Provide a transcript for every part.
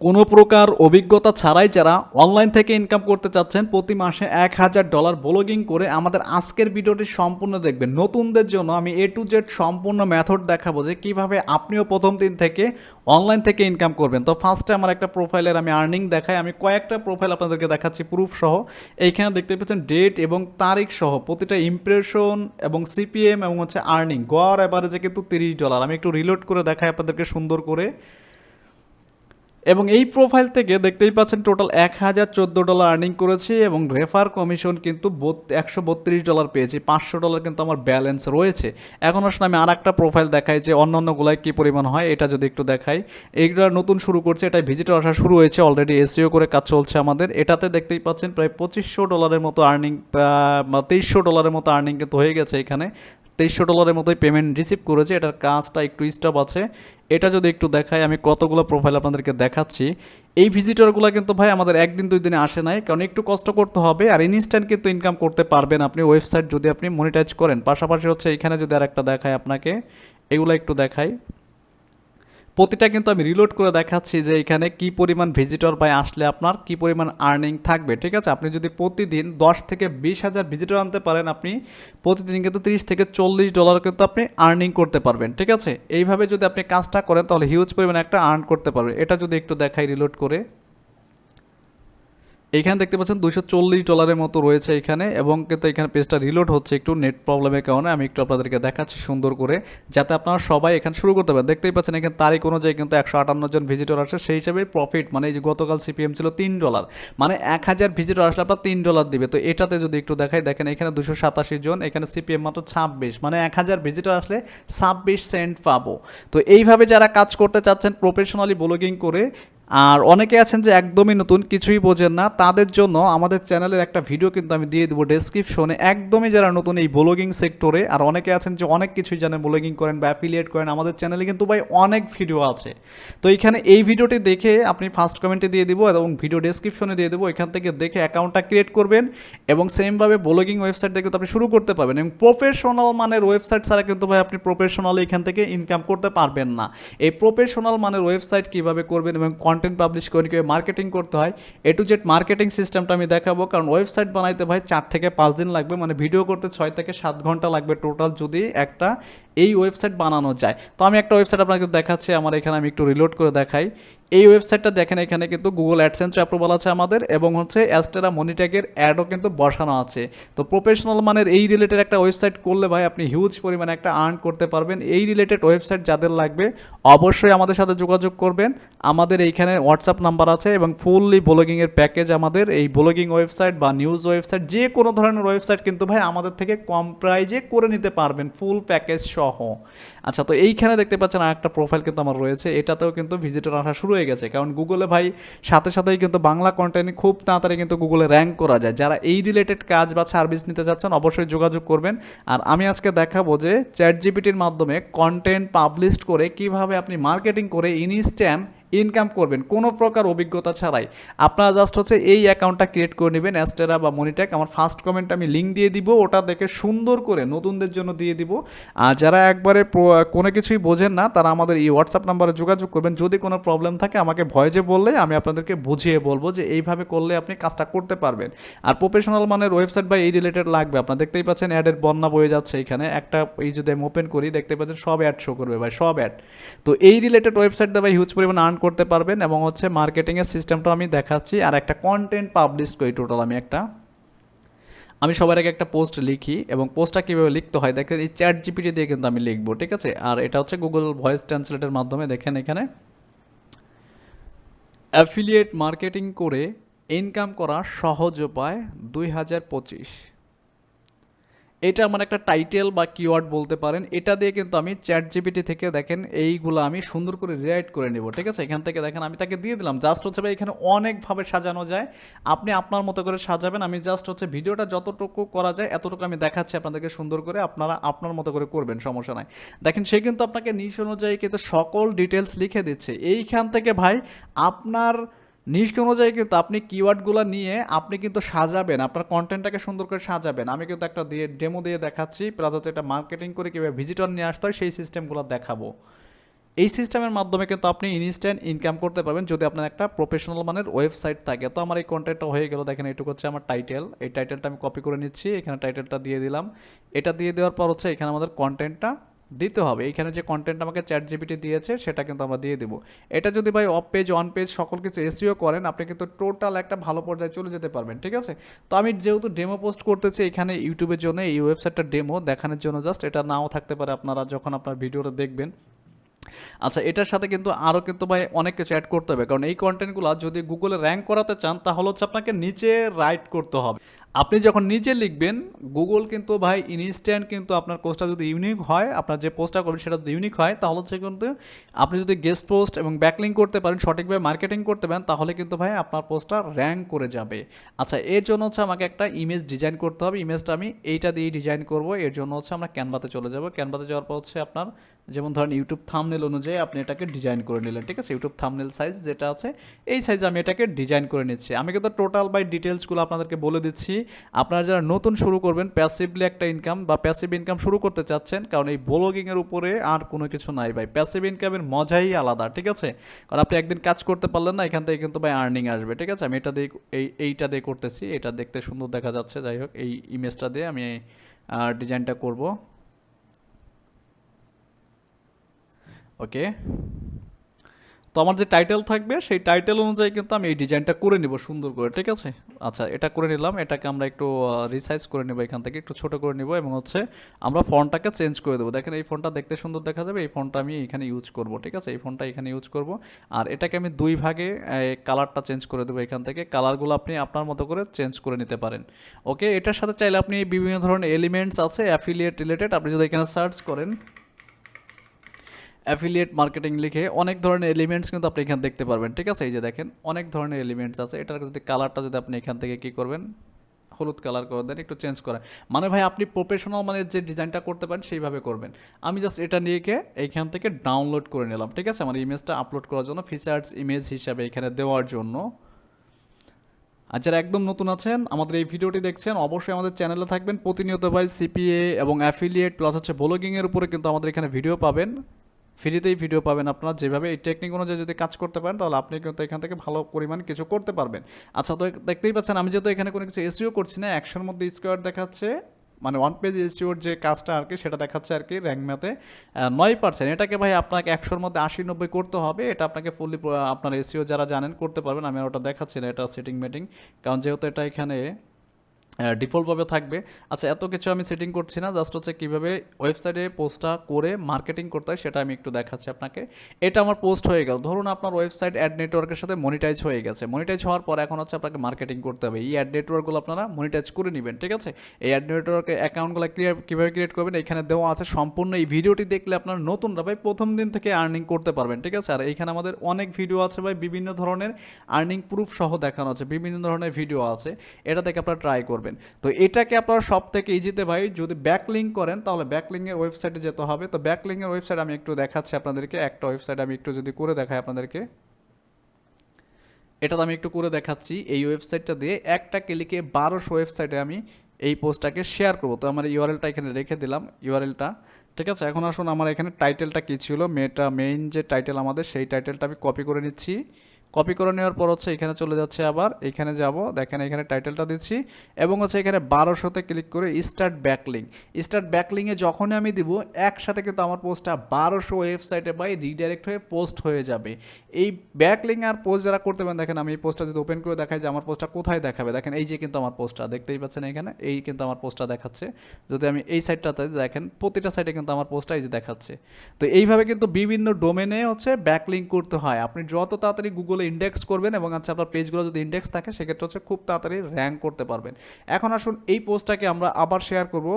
কোনো প্রকার অভিজ্ঞতা ছাড়াই যারা অনলাইন থেকে ইনকাম করতে চাচ্ছেন, প্রতি মাসে এক হাজার ডলার ব্লগিং করে আমাদের আজকের ভিডিওটি সম্পূর্ণ দেখবেন। নতুনদের জন্য আমি এ টু জেড সম্পূর্ণ মেথড দেখাবো যে কীভাবে আপনিও প্রথম দিন থেকে অনলাইন থেকে ইনকাম করবেন। তো ফার্স্টে আমার একটা প্রোফাইলের আমি আর্নিং দেখাই। আমি কয়েকটা প্রোফাইল আপনাদেরকে দেখাচ্ছি প্রুফ সহ। এইখানে দেখতে পাচ্ছেন ডেট এবং তারিখ সহ। প্রতিটা ইমপ্রেশন এবং সিপিএম এবং হচ্ছে আর্নিং গড় অ্যাভারেজে কিন্তু তিরিশ ডলার আমি একটু রিলোড করে দেখাই আপনাদেরকে সুন্দর করে। এবং এই প্রোফাইল থেকে দেখতেই পাচ্ছেন টোটাল এক হাজার চোদ্দ ডলার আর্নিং করেছি এবং রেফার কমিশন কিন্তু একশো বত্রিশ ডলার পেয়েছি। পাঁচশো ডলার কিন্তু আমার ব্যালেন্স রয়েছে। এখন আসলে আমি আর একটা প্রোফাইল দেখাই যে অন্য অন্যগুলায় কী পরিমাণ হয়, এটা যদি একটু দেখাই। এইগুলো নতুন শুরু করছে এটা ভিজিটর আসা শুরু হয়েছে অলরেডি এসিও করে কাজ চলছে আমাদের। এটাতে দেখতেই পাচ্ছেন প্রায় পঁচিশশো ডলারের মতো আর্নিং তেইশশো ডলারের মতো আর্নিং কিন্তু হয়ে গেছে এখানে। তেইশশো ডলারের মতোই পেমেন্ট রিসিভ করেছে। এটার কাজটা একটু স্টপ আছে। এটা যদি একটু দেখায় আমি কতগুলো প্রোফাইল আপনাদেরকে দেখাচ্ছি। এই ভিজিটরগুলো কিন্তু ভাই আমাদের একদিন, দুই দিনে আসে নাই। কারণ একটু কষ্ট করতে হবে আর ইনস্ট্যান্ট কিন্তু ইনকাম করতে পারবেন আপনি ওয়েবসাইট যদি আপনি মনিটাইজ করেন। পাশাপাশি হচ্ছে এখানে যদি আর একটা দেখায় আপনাকে, এগুলো একটু দেখাই। প্রতিটা কিন্তু আমি রিলোড করে দেখাচ্ছি যে এখানে কি পরিমাণ ভিজিটর বাই আসলে আপনার, কি পরিমাণ আর্নিং থাকবে, ঠিক আছে? আপনি যদি প্রতিদিন দশ থেকে বিশ হাজার ভিজিটর আনতে পারেন, আপনি প্রতিদিন কিন্তু তিরিশ থেকে চল্লিশ ডলার কিন্তু আপনি আর্নিং করতে পারবেন, ঠিক আছে? এইভাবে যদি আপনি কাজটা করেন, তাহলে হিউজ পরিমাণে একটা আর্ন করতে পারবেন এটা যদি একটু দেখাই রিলোড করে। এখানে দেখতে পাচ্ছেন দুশো চল্লিশ ডলারের মতো রয়েছে এখানে, এবং কিন্তু এখানে পেজটা রিলোড হচ্ছে একটু নেট প্রবলেমের কারণে। আমি একটু আপনাদেরকে দেখাচ্ছি সুন্দর করে, যাতে আপনারা সবাই এখানে শুরু করতে পারেন। দেখতেই পাচ্ছেন এখানে তারিখ অনুযায়ী কিন্তু একশো আটান্ন জন ভিজিটর আসে সেই হিসাবে প্রফিট মানে এই যে গতকাল সিপিএম ছিল তিন ডলার মানে এক হাজার ভিজিটর আসলে আপনার তিন ডলার দিবে। তো এটাতে যদি একটু দেখাই, দেখেন এখানে দুশো সাতাশি জন, এখানে সিপিএম মাত্র ছাব্বিশ মানে এক হাজার ভিজিটর আসলে ছাব্বিশ সেন্ট পাবো। তো এইভাবে যারা কাজ করতে চাচ্ছেন প্রফেশনালি ব্লগিং করে আর অনেকে আছেন যে একদমই নতুন, কিছুই বোঝেন না। তাদের জন্য আমাদের চ্যানেলের একটা ভিডিও কিন্তু আমি দিয়ে দেবো ডেসক্রিপশনে একদমই যারা নতুন এই ব্লগিং সেক্টরে আর অনেকে আছেন যে অনেক কিছুই জানেন ব্লগিং করেন বা অ্যাফিলিয়েট করেন, আমাদের চ্যানেলে কিন্তু ভাই অনেক ভিডিও আছে। তো এইখানে এই ভিডিওটি দেখে আপনি ফার্স্ট কমেন্টে দিয়ে দেবো এবং ভিডিও ডেসক্রিপশনে দিয়ে দেবো। এখান থেকে দেখে অ্যাকাউন্টটা ক্রিয়েট করবেন এবং সেমভাবে ব্লগিং ওয়েবসাইট কিন্তু আপনি শুরু করতে পারবেন এবং প্রফেশনাল মানের ওয়েবসাইট ছাড়া কিন্তু ভাই আপনি প্রফেশনালি এখান থেকে ইনকাম করতে পারবেন না। এই প্রফেশনাল মানের ওয়েবসাইট কীভাবে করবেন এবং কন্টেন্ট পাবলিশ করে, কীভাবে মার্কেটিং করতে হয় এ টু জেড মার্কেটিং সিস্টেমটা আমি দেখাবো, কারণ ওয়েবসাইট বানাইতে ভাই চার থেকে পাঁচ দিন লাগবে মানে ভিডিও করতে ছয় থেকে সাত ঘণ্টা লাগবে টোটাল যদি একটা এই ওয়েবসাইট বানানো যায়। তো আমি একটা ওয়েবসাইট আপনাকে দেখাচ্ছি, আমার এখানে আমি একটু রিলোড করে দেখাই। এই ওয়েবসাইটটা দেখেন, এখানে কিন্তু গুগল অ্যাডসেন্স অ্যাপ্রুভাল আছে আমাদের এবং হচ্ছে অ্যাস্টেরা মনিট্যাগের অ্যাডও কিন্তু বসানো আছে। তো প্রফেশনাল মানের এই রিলেটেড একটা ওয়েবসাইট করলে ভাই আপনি হিউজ পরিমাণে একটা আর্ন করতে পারবেন। এই রিলেটেড ওয়েবসাইট যাদের লাগবে, অবশ্যই আমাদের সাথে যোগাযোগ করবেন। আমাদের এইখানে হোয়াটসঅ্যাপ নাম্বার আছে এবং ফুললি ব্লগিংয়ের প্যাকেজ আমাদের। এই ব্লগিং ওয়েবসাইট বা নিউজ ওয়েবসাইট যে কোনো ধরনের ওয়েবসাইট কিন্তু ভাই আমাদের থেকে কম প্রাইজে করে নিতে পারবেন। ফুল প্যাকেজ সহ। আচ্ছা তো এইখানে দেখতে পাচ্ছেন আর একটা প্রোফাইল কিন্তু আমার রয়েছে। এটাতেও কিন্তু ভিজিটর আসা শুরু হয়ে গেছে। কারণ গুগলে ভাই সাথে সাথেই কিন্তু বাংলা কন্টেন্ট খুব তাড়াতাড়ি কিন্তু গুগলে র্যাঙ্ক করা যায়। যারা এই রিলেটেড কাজ বা সার্ভিস নিতে চাচ্ছেন অবশ্যই যোগাযোগ করবেন। আর আমি আজকে দেখাবো যে চ্যাট জিপিটির মাধ্যমে কন্টেন্ট পাবলিশ করে কীভাবে আপনি মার্কেটিং করে ইনস্ট্যান্ট ইনকাম করবেন, কোনো প্রকার অভিজ্ঞতা ছাড়াই। আপনারা জাস্ট হচ্ছে এই অ্যাকাউন্টটা ক্রিয়েট করে নেবেন অ্যাস্টেরা বা মনিট্যাক আমার ফার্স্ট কমেন্ট আমি লিঙ্ক দিয়ে দিব, ওটা দেখে সুন্দর করে নতুনদের জন্য দিয়ে দিব। আর যারা একবারে কোনো কিছুই বোঝেন না, তারা আমাদের এই হোয়াটসঅ্যাপ নাম্বারে যোগাযোগ করবেন। যদি কোনো প্রবলেম থাকে, আমাকে ভয়েজে বললে আমি আপনাদেরকে বুঝিয়ে বলব যে এইভাবে করলে আপনি কাজটা করতে পারবেন। আর প্রফেশনাল মানের ওয়েবসাইট বা এই রিলেটেড লাগবে। আপনার দেখতেই পাচ্ছেন অ্যাডের বন্যা বয়ে যাচ্ছে এখানে। একটা এই যদি আমি ওপেন করি, দেখতে পাচ্ছেন সব অ্যাড শো করবে ভাই, সব অ্যাড তো এই রিলেটেড ওয়েবসাইট ভাই হিউজ পরিমাণ আর্ন করতে পারবেন এবং হচ্ছে মার্কেটিংয়ের সিস্টেমটা আমি দেখাচ্ছি আর একটা কন্টেন্ট পাবলিশ করি টোটাল আমি একটা। আমি সবার আগে একটা পোস্ট লিখি এবং পোস্টটা কীভাবে লিখতে হয় দেখেন এই চ্যাট জিপিটি দিয়ে কিন্তু আমি লিখব, ঠিক আছে? আর এটা হচ্ছে গুগল ভয়েস ট্রান্সলেটের মাধ্যমে দেখেন এখানে। অ্যাফিলিয়েট মার্কেটিং করে ইনকাম করা সহজ উপায় দুই হাজার পঁচিশ। এটা আমার একটা টাইটেল বা কিওয়ার্ড বলতে পারেন। এটা দিয়ে কিন্তু আমি চ্যাট জিপিটি থেকে দেখেন, এইগুলো আমি সুন্দর করে রিরাইট করে নেব, ঠিক আছে? এখান থেকে দেখেন, আমি তাকে দিয়ে দিলাম। জাস্ট হচ্ছে ভাই, এখানে অনেকভাবে সাজানো যায়। আপনি আপনার মতো করে সাজাবেন। আমি জাস্ট হচ্ছে ভিডিওটা যতটুকু করা যায়, এতটুকু আমি দেখাচ্ছি আপনাদেরকে সুন্দর করে। আপনারা আপনার মতো করে করবেন, সমস্যা নাই। দেখেন, সে কিন্তু আপনাকে নিশ অনুযায়ী কিন্তু সকল ডিটেলস লিখে দিচ্ছে। এইখান থেকে ভাই, আপনার নিষ্ক অনুযায়ী কিন্তু আপনি কিওয়ার্ডগুলো নিয়ে আপনি কিন্তু সাজাবেন, আপনার কন্টেন্টটাকে সুন্দর করে সাজাবেন। আমি কিন্তু একটা দিয়ে ডেমো দিয়ে দেখাচ্ছি প্লাস হচ্ছে এটা মার্কেটিং করে কীভাবে ভিজিটর নিয়ে আসতে হয়, সেই সিস্টেমগুলো দেখাবো। এই সিস্টেমের মাধ্যমে কিন্তু আপনি ইনস্ট্যান্ট ইনকাম করতে পারবেন যদি আপনার একটা প্রফেশনাল মানের ওয়েবসাইট থাকে। তো আমার এই কন্টেন্টটা হয়ে গেল, দেখেন এটুকু হচ্ছে আমার টাইটেল এই টাইটেলটা আমি কপি করে নিচ্ছি, এখানে টাইটেলটা দিয়ে দিলাম। এটা দিয়ে দেওয়ার পর হচ্ছে এখানে আমাদের কন্টেন্টটা দিতে হবে। এখানে যে কন্টেন্ট আমাকে চ্যাট জিপিটি দিয়েছে, সেটা কিন্তু আমরা দিয়ে দেবো। এটা যদি ভাই অফ পেজ অন পেজ সকল কিছু এসিও করেন, আপনি কিন্তু টোটাল একটা ভালো পর্যায়ে চলে যেতে পারবেন, ঠিক আছে? তো আমি যেহেতু ডেমো পোস্ট করতেছি এখানে ইউটিউবের জন্য, এই ওয়েবসাইটটা ডেমো দেখানোর জন্য জাস্ট এটা নাও থাকতে পারে আপনারা যখন আপনার ভিডিওটা দেখবেন। আচ্ছা এটার সাথে কিন্তু আরও কিন্তু ভাই অনেক কিছু অ্যাড করতে হবে। কারণ এই কন্টেন্টগুলো যদি গুগলে র্যাঙ্ক করাতে চান, তাহলে হচ্ছে আপনাকে নিচে রাইট করতে হবে। আপনি যখন নিজে লিখবেন গুগল কিন্তু ভাই ইনস্ট্যান্ট কিন্তু আপনার পোস্টটা যদি ইউনিক হয়, আপনার যে পোস্টটা করবেন সেটা যদি ইউনিক হয়, তাহলে হচ্ছে কিন্তু আপনি যদি গেস্ট পোস্ট এবং ব্যাকলিং করতে পারেন, সঠিকভাবে মার্কেটিং করতে পারেন, তাহলে কিন্তু ভাই আপনার পোস্টটা র্যাঙ্ক করে যাবে। আচ্ছা এর জন্য হচ্ছে আমাকে একটা ইমেজ ডিজাইন করতে হবে। ইমেজটা আমি এইটা দিয়েই ডিজাইন করব। এর জন্য হচ্ছে আমরা ক্যানভাতে চলে যাব। ক্যানভাতে যাওয়ার পর হচ্ছে আপনার যেমন ধরেন ইউটিউব থামনেল অনুযায়ী আপনি এটাকে ডিজাইন করে নিলেন, ঠিক আছে? ইউটিউব থামনেল সাইজ যেটা আছে, এই সাইজে আমি এটাকে ডিজাইন করে নিচ্ছি। আমি কিন্তু টোটাল বাই ডিটেলসগুলো আপনাদেরকে বলে দিচ্ছি। আপনারা যারা নতুন শুরু করবেন প্যাসিভলি একটা ইনকাম বা প্যাসিভ ইনকাম শুরু করতে চাচ্ছেন, কারণ এই ব্লগিংয়ের উপরে আর কোনো কিছু নাই ভাই। প্যাসিভ ইনকামের মজাই আলাদা, ঠিক আছে? কারণ আপনি একদিন কাজ করতে পারলেন না, এখান থেকে কিন্তু ভাই আর্নিং আসবে, ঠিক আছে? আমি এটা দিয়ে, এই, এইটা দিয়ে করতেছি, এটা দেখতে সুন্দর দেখা যাচ্ছে। যাই হোক, এই ইমেজটা দিয়ে আমি ডিজাইনটা করব। ওকে? তো আমার যে টাইটেল থাকবে, সেই টাইটেল অনুযায়ী কিন্তু আমি এই ডিজাইনটা করে নিব সুন্দর করে, ঠিক আছে? আচ্ছা এটা করে নিলাম, এটাকে আমরা একটু রিসাইজ করে নেব এখান থেকে, একটু ছোট করে নিব এবং হচ্ছে আমরা ফোনটাকে চেঞ্জ করে দেবো। দেখেন এই ফোনটা দেখতে সুন্দর দেখা যাবে, এই ফোনটা আমি এখানে ইউজ করব, ঠিক আছে? এই ফোনটা এখানে ইউজ করব। আর এটাকে আমি দুই ভাগে কালারটা চেঞ্জ করে দেবো এখান থেকে। কালারগুলো আপনি আপনার মতো করে চেঞ্জ করে নিতে পারেন। ওকে? এটার সাথে চাইলে আপনি বিভিন্ন ধরনের এলিমেন্টস আছে অ্যাফিলিয়েট রিলেটেড আপনি যদি এখানে সার্চ করেন। অ্যাফিলিয়েট মার্কেটিং লিখে অনেক ধরনের এলিমেন্টস কিন্তু আপনি এখানে দেখতে পারবেন। ঠিক আছে? এই যে দেখেন, অনেক ধরনের এলিমেন্টস আছে। এটার যদি কালারটা যদি আপনি এখান থেকে কী করবেন, হলুদ কালার করে দেন, একটু চেঞ্জ করেন। মানে ভাই, আপনি প্রফেশনাল মানে যে ডিজাইনটা করতে পারেন, সেইভাবে করবেন। আমি জাস্ট এটা নিয়ে গিয়ে এইখান থেকে ডাউনলোড করে নিলাম। ঠিক আছে? আমার ইমেজটা আপলোড করার জন্য ফিচার্স ইমেজ হিসাবে এখানে দেওয়ার জন্য। আর যারা একদম নতুন আছেন, আমাদের এই ভিডিওটি দেখছেন, অবশ্যই আমাদের চ্যানেলে থাকবেন। প্রতিনিয়ত ভাই সিপিএ এবং অ্যাফিলিয়েট প্লাস হচ্ছে ব্লগিংয়ের উপরে কিন্তু আমাদের এখানে ভিডিও পাবেন। ফ্রিতেই ভিডিও পাবেন আপনারা। যেভাবে এই টেকনিক অনুযায়ী যদি কাজ করতে পারেন, তাহলে আপনি কিন্তু এখান থেকে ভালো পরিমাণ কিছু করতে পারবেন। আচ্ছা তো দেখতেই পাচ্ছেন, আমি যেহেতু এখানে কোনো কিছু এসিও করছি না, একশোর মধ্যে স্কোয়ার দেখাচ্ছে মানে ওয়ান পেজ এসিওর যে কাজটা আর কি, সেটা দেখাচ্ছে আর কি র্যাঙ্ক ম্যাথে নয় পার্সেন্ট এটাকে ভাই আপনাকে একশোর মধ্যে আশি নব্বই করতে হবে, এটা আপনাকে ফুললি আপনার এসিও যারা জানেন করতে পারবেন, আমি ওটা দেখাচ্ছি না, এটা সেটিং মেটিং কারণ যেহেতু এটা এখানে ডিফল্টভাবে থাকবে। আচ্ছা এত কিছু আমি সেটিং করছি না জাস্ট হচ্ছে কীভাবে ওয়েবসাইটে পোস্টটা করে মার্কেটিং করতে হয় সেটা আমি একটু দেখাচ্ছি আপনাকে। এটা আমার পোস্ট হয়ে গেল। ধরুন আপনার ওয়েবসাইট অ্যাড নেটওয়ার্কের সাথে মনিটাইজ হয়ে গেছে। মনিটাইজ হওয়ার পর এখন হচ্ছে আপনাকে মার্কেটিং করতে হবে। এই অ্যাড নেটওয়ার্কগুলো আপনারা মনিটাইজ করে নেবেন, ঠিক আছে? এই অ্যাড নেটওয়ার্কের অ্যাকাউন্টগুলো ক্লিয়ার কীভাবে ক্রিয়েট করবেন, এখানে দেওয়া আছে সম্পূর্ণ এই ভিডিওটি দেখলে আপনার নতুনরা ভাই প্রথম দিন থেকে আর্নিং করতে পারবেন, ঠিক আছে? আর এইখানে আমাদের অনেক ভিডিও আছে ভাই, বিভিন্ন ধরনের আর্নিং প্রুফ সহ দেখানো আছে, বিভিন্ন ধরনের ভিডিও আছে। এটা থেকে আপনারা ট্রাই করবেন। তো এটাকে আপনারা সব থেকে ইজিতে ভাই যদি ব্যাকলিং করেন, তাহলে ব্যাকলিংয়ের ওয়েবসাইটে যেতে হবে। তো ব্যাকলিংয়ের ওয়েবসাইট আমি একটু দেখাচ্ছি আপনাদেরকে। একটা ওয়েবসাইট আমি একটু যদি করে দেখাই আপনাদেরকে। এটা আমি একটু করে দেখাচ্ছি। এই ওয়েবসাইটটা দিয়ে একটা ক্লিকে বারোশো ওয়েবসাইটে আমি এই পোস্টটাকে শেয়ার করব। তো আমার ইউআরএলটা এখানে রেখে দিলাম ইউআরএলটা ঠিক আছে? এখন আসুন, আমার এখানে টাইটেলটা কী ছিল? মেয়েটা মেইন যে টাইটেল আমাদের, সেই টাইটেলটা আমি কপি করে নিচ্ছি। কপি করে নেওয়ার পর হচ্ছে এখানে চলে যাচ্ছে আবার। এখানে যাব। দেখেন এখানে টাইটেলটা দিচ্ছি এবং হচ্ছে এখানে বারোশোতে ক্লিক করে স্টার্ট ব্যাকলিং স্টার্ট ব্যাকলিংয়ে যখনই আমি দিব, একসাথে কিন্তু আমার পোস্টটা বারোশো ওয়েবসাইটে বাই রিডাইরেক্ট হয়ে পোস্ট হয়ে যাবে। এই ব্যাকলিং আর পোস্ট যারা করতে পারেন, দেখেন আমি এই পোস্টটা যদি ওপেন করে দেখাই যে আমার পোস্টটা কোথায় দেখাবে। দেখেন এই যে কিন্তু আমার পোস্টটা দেখতেই পাচ্ছেন এখানে? এই কিন্তু আমার পোস্টটা দেখাচ্ছে। যদি আমি এই সাইডটাতে দেখেন, প্রতিটা সাইডে কিন্তু আমার পোস্টটা এই যে দেখাচ্ছে। তো এইভাবে কিন্তু বিভিন্ন ডোমেনে হচ্ছে ব্যাকলিং করতে হয়। আপনি যত তাড়াতাড়ি গুগলে ইন্ডেক্স করবেন এবং আচ্ছা আপনার পেজগুলো যদি ইন্ডেক্স থাকে, সেক্ষেত্রে হচ্ছে খুব তাড়াতাড়ি র্যাঙ্ক করতে পারবেন। এখন আসুন এই পোস্টটাকে আমরা আবার শেয়ার করব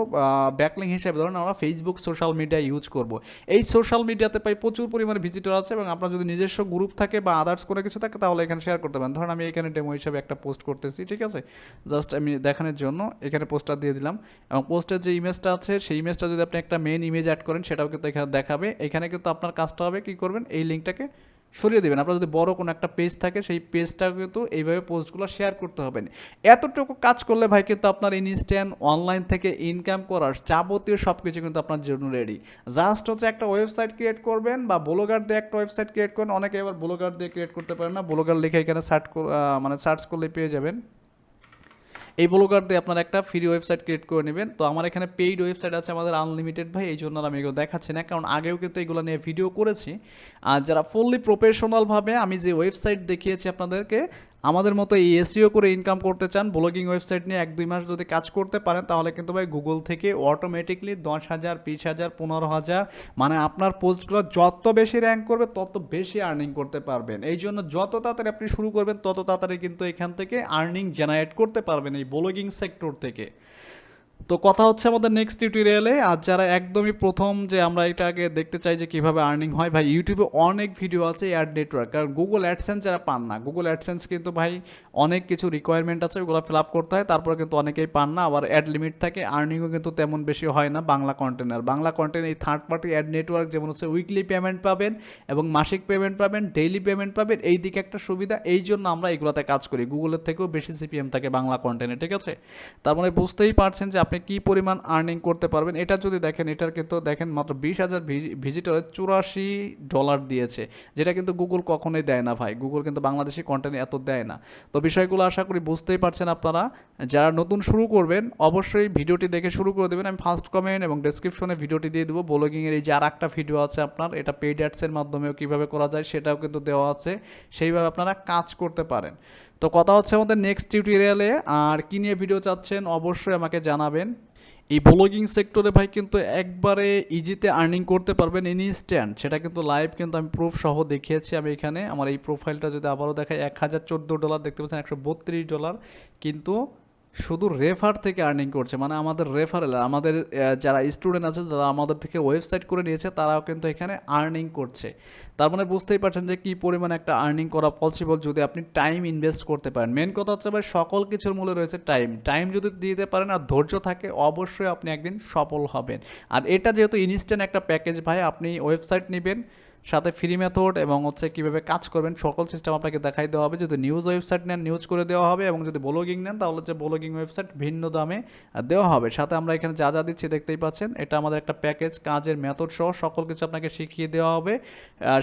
ব্যাকলিং হিসেবে। ধরুন আমরা ফেসবুক সোশ্যাল মিডিয়া ইউজ করব। এই সোশ্যাল মিডিয়াতে পাই প্রচুর পরিমাণে ভিজিটর আছে এবং আপনার যদি নিজস্ব গ্রুপ থাকে বা আদার্স কোনো কিছু থাকে, তাহলে এখানে শেয়ার করতে পারেন। ধরুন আমি এখানে ডেমো হিসেবে একটা পোস্ট করতেছি, ঠিক আছে? জাস্ট আমি দেখানোর জন্য এখানে পোস্টটা দিয়ে দিলাম। এবং পোস্টের যে ইমেজটা আছে, সেই ইমেজটা যদি আপনি একটা মেন ইমেজ অ্যাড করেন, সেটাও কিন্তু এখানে দেখাবে। এখানে কিন্তু আপনার কাজটা হবে কী করবেন? এই লিঙ্কটাকে সরিয়ে দেবেন। আপনার যদি বড় কোনো একটা পেজ থাকে, সেই পেজটা কিন্তু এইভাবে পোস্টগুলো শেয়ার করতে হবে। এতটুকু কাজ করলে ভাই কিন্তু আপনার ইনস্ট্যান্ট অনলাইন থেকে ইনকাম করার যাবতীয় সব কিছু কিন্তু আপনার জন্য রেডি জাস্ট হচ্ছে একটা ওয়েবসাইট ক্রিয়েট করবেন বা ব্লগার দিয়ে একটা ওয়েবসাইট ক্রিয়েট করেন। অনেকে এবার ব্লগার দিয়ে ক্রিয়েট করতে পারেন না। ব্লগার লিখে এখানে সার্চ মানে সার্চ করলে পেয়ে যাবেন। এই ব্লগার দিয়ে আপনারা একটা ফ্রি ওয়েবসাইট ক্রিয়েট করে নেবেন। তো আমার এখানে পেইড ওয়েবসাইট আছে আমাদের আনলিমিটেড ভাই, এই জন্য আমি এগুলো দেখাচ্ছি না। কারণ আগেও কিন্তু এগুলো নিয়ে ভিডিও করেছি। আর যারা ফুললি প্রফেশনালভাবে আমি যে ওয়েবসাইট দেখিয়েছি আপনাদেরকে আমাদের মতো এই এসিও করে ইনকাম করতে চান ব্লগিং ওয়েবসাইট নিয়ে এক দুই মাস যদি কাজ করতে পারেন, তাহলে কিন্তু ভাই গুগল থেকে অটোমেটিকলি দশ হাজার, বিশ হাজার, পনেরো হাজার মানে আপনার পোস্টগুলো যত বেশি র্যাঙ্ক করবে, তত বেশি আর্নিং করতে পারবেন। এই জন্য যত তাড়াতাড়ি আপনি শুরু করবেন, তত তাড়াতাড়ি কিন্তু এখান থেকে আর্নিং জেনারেট করতে পারবেন এই ব্লগিং সেক্টর থেকে। তো কথা হচ্ছে আমাদের নেক্সট টিউটোরিয়ালে আর যারা একদমই প্রথম যে আমরা এটা আগে দেখতে চাই যে কীভাবে আর্নিং হয়, ভাই ইউটিউবে অনেক ভিডিও আছে অ্যাড নেটওয়ার্ক কারণ গুগল অ্যাডসেন্স যারা পান না গুগল অ্যাডসেন্স কিন্তু, ভাই, অনেক কিছু রিকোয়ারমেন্ট আছে, ওগুলো ফিল আপ করতে হয়। তারপরে কিন্তু অনেকেই পান না। আবার অ্যাড লিমিট থাকে আর্নিংও কিন্তু তেমন বেশি হয় না বাংলা কন্টেন্ট বাংলা কন্টেন্ট এই থার্ড পার্টি অ্যাড নেটওয়ার্ক যেমন হচ্ছে উইকলি পেমেন্ট পাবেন এবং মাসিক পেমেন্ট পাবেন ডেইলি পেমেন্ট পাবেন, এই দিকে একটা সুবিধা। এই জন্য আমরা এগুলোতে কাজ করি। গুগলের থেকেও বেশি সিপিএম থাকে বাংলা কন্টেন্টে ঠিক আছে? তার মানে বুঝতেই পারছেন যে আপনি কি পরিমাণ আর্নিং করতে পারবেন? এটা যদি দেখেন, এটার কিন্তু দেখেন মাত্র বিশ হাজার ভিজিটরে চুরাশি ডলার দিয়েছে, যেটা কিন্তু গুগল কখনোই দেয় না ভাই। গুগল কিন্তু বাংলাদেশি কন্টেন্ট এত দেয় না। তো বিষয়গুলো আশা করি বুঝতেই পারছেন আপনারা। যারা নতুন শুরু করবেন, অবশ্যই ভিডিওটি দেখে শুরু করে দেবেন। আমি ফার্স্ট কমেন্ট এবং ডেসক্রিপশনে ভিডিওটি দিয়ে দেবো। ব্লগিংয়ের এই যে আর একটা ভিডিও আছে আপনার, এটা পেইড অ্যাডসের মাধ্যমেও কীভাবে করা যায় সেটাও কিন্তু দেওয়া আছে। সেইভাবে আপনারা কাজ করতে পারেন। তো কথা হচ্ছে আমাদের নেক্সট টিউটোরিয়ালে আর কী নিয়ে ভিডিও চাচ্ছেন অবশ্যই আমাকে জানাবেন। এই ব্লগিং সেক্টরে ভাই কিন্তু একবারে ইজিতে আর্নিং করতে পারবেন ইনস্ট্যান্ট সেটা কিন্তু লাইভ কিন্তু আমি প্রুফ সহ দেখিয়েছি আমি এখানে। আমার এই প্রোফাইলটা যদি আবারও দেখাই, এক হাজার চোদ্দ ডলার দেখতে পাচ্ছেন একশো বত্রিশ ডলার কিন্তু শুধু রেফার থেকে আর্নিং করছে মানে আমাদের রেফারেল আমাদের যারা স্টুডেন্ট আছে, তারা আমাদের থেকে ওয়েবসাইট করে নিয়েছে, তারাও কিন্তু এখানে আর্নিং করছে। তার মানে বুঝতেই পারছেন যে কী পরিমাণে একটা আর্নিং করা পসিবল যদি আপনি টাইম ইনভেস্ট করতে পারেন। মেন কথা হচ্ছে ভাই, সকল কিছুর মূলে রয়েছে টাইম টাইম যদি দিতে পারেন আর ধৈর্য থাকে, অবশ্যই আপনি একদিন সফল হবেন। আর এটা যেহেতু ইনস্ট্যান্ট একটা প্যাকেজ ভাই, আপনি ওয়েবসাইট নেবেন সাথে ফ্রি মেথড এবং হচ্ছে কীভাবে কাজ করবেন, সকল সিস্টেম আপনাকে দেখাই দেওয়া হবে। যদি নিউজ ওয়েবসাইট নেন নিউজ করে দেওয়া হবে এবং যদি ব্লগিং নেন, তাহলে হচ্ছে ব্লগিং ওয়েবসাইট ভিন্ন দামে দেওয়া হবে। সাথে আমরা এখানে যা যা দিচ্ছি দেখতেই পাচ্ছেন, এটা আমাদের একটা প্যাকেজ কাজের মেথড সহ সকল কিছু আপনাকে শিখিয়ে দেওয়া হবে।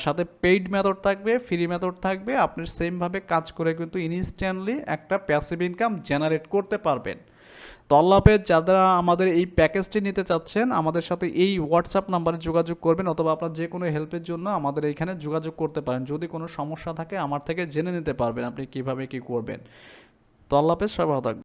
সাথে পেইড মেথড থাকবে ফ্রি মেথড থাকবে। আপনি সেমভাবে কাজ করে কিন্তু ইনস্ট্যান্টলি একটা প্যাসিভ ইনকাম জেনারেট করতে পারবেন। তো যারা আমাদের এই প্যাকেজটি নিতে চাচ্ছেন, আমাদের সাথে এই হোয়াটসঅ্যাপ নাম্বারে যোগাযোগ করবেন অথবা আপনার যে কোনো হেল্পের জন্য আমাদের এইখানে যোগাযোগ করতে পারেন। যদি কোনো সমস্যা থাকে, আমার থেকে জেনে নিতে পারবেন আপনি কীভাবে কি করবেন। তো হাফেজ সবাই